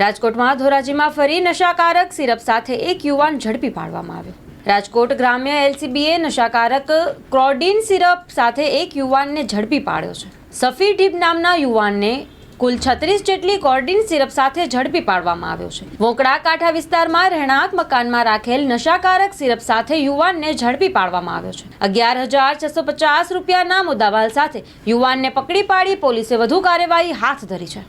રાજકોટમાં ધોરાજીમાં ફરી નશાકારક સિરપ સાથે એક યુવાન ઝડપી પાડવામાં આવ્યો. રાજકોટ ગ્રામ્ય એલસીબીએ નશાકારક ક્રોડિન સિરપ સાથે એક યુવાનને ઝડપી પાડ્યો છે. સફી ઢીબ નામના યુવાનને કુલ છત્રીસ જેટલી કોર્ડિન સિરપ સાથે ઝડપી પાડવામાં આવ્યો છે. વોકડા કાંઠા વિસ્તારમાં રહેણાંક મકાનમાં રાખેલ નશાકારક સિરપ સાથે યુવાનને ઝડપી પાડવામાં આવ્યો છે. અગિયાર હજાર છસો પચાસ રૂપિયાના મુદ્દાવાલ સાથે યુવાનને પકડી પાડી પોલીસે વધુ કાર્યવાહી હાથ ધરી છે.